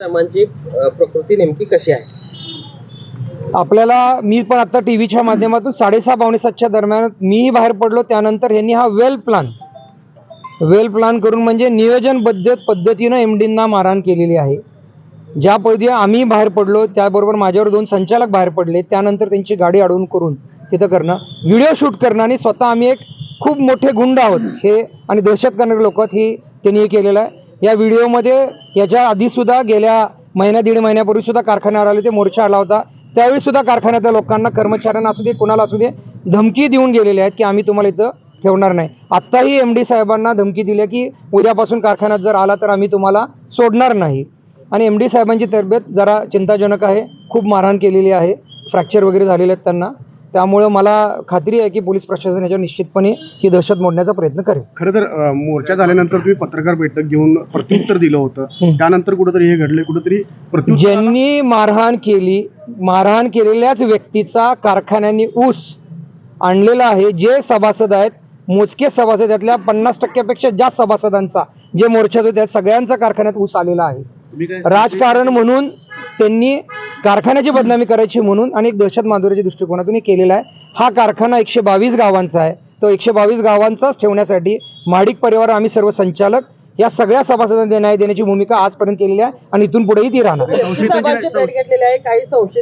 साहेबांची प्रकृती नेमकी कशी आहे? आपल्याला मी पण आता टीव्हीच्या माध्यमातून साडेसहा पावणे सातच्या दरम्यान मीही बाहेर पडलो. त्यानंतर यांनी हा वेल प्लान वेल प्लान करून म्हणजे नियोजनबद्ध पद्धतीनं एम डींना मारहाण केलेली आहे. ज्या पद्धती आम्ही बाहेर पडलो त्याबरोबर माझ्यावर दोन संचालक बाहेर पडले. त्यानंतर त्यांची गाडी अडवून करून तिथं करणं व्हिडिओ शूट करणं आणि स्वतः आम्ही एक खूप मोठे गुंड आहोत. हे आणि दहशत करणारे लोक आहेत हे त्यांनी हे केलेलं आहे. या व्हिडिओमध्ये याच्या आधीसुद्धा गेल्या महिन्या दीड महिन्यापूर्वीसुद्धा कारखान्यावर आले ते मोर्चा आला होता. त्यावेळी सुद्धा कारखान्यातल्या लोकांना कर्मचाऱ्यांना असू दे कोणाला असू दे धमकी देऊन गेलेले आहेत की आम्ही तुम्हाला इथं ठेवणार नाही. आत्ताही एम डी साहेबांना धमकी दिली की उद्यापासून कारखान्यात जर आला तर आम्ही तुम्हाला सोडणार नाही. आणि एम डी साहेबांची तब्येत जरा चिंताजनक आहे खूप मारहाण केलेली आहे फ्रॅक्चर वगैरे झालेले आहेत त्यांना. त्यामुळं मला खात्री आहे की पोलीस प्रशासन याच्यावर निश्चितपणे ही दहशत मोडण्याचा प्रयत्न करेल. खरं तर अ, मोर्चा झाल्यानंतर तुम्ही पत्रकार बैठक घेऊन प्रत्युत्तर दिलं होतं. त्यानंतर कुठेतरी हे घडले कुठेतरी प्रत्युत्तर ज्यांनी मारहाण केली मारहाण केलेल्याच व्यक्तीचा कारखान्यांनी ऊस आणलेला आहे जे सभासद आहेत मोजके सभासद त्यातल्या पन्नास टक्क्यापेक्षा जास्त सभासदांचा जे मोर्चात होते त्या सगळ्यांचा कारखान्यात ऊस आलेला आहे. तुम्ही काय राजकारण म्हणून त्यांनी कारखान्याची बदनामी करायची म्हणून आणि एक दहशत माधुर्याच्या दृष्टिकोनातून केलेला आहे. हा कारखाना एकशे बावीस गावांचा आहे. तो एकशे बावीस गावांचाच ठेवण्यासाठी महाडिक परिवार आम्ही सर्व संचालक या सगळ्या सभासदांना न्याय देण्याची भूमिका आजपर्यंत केलेली आहे आणि इथून पुढेही ती राहणार.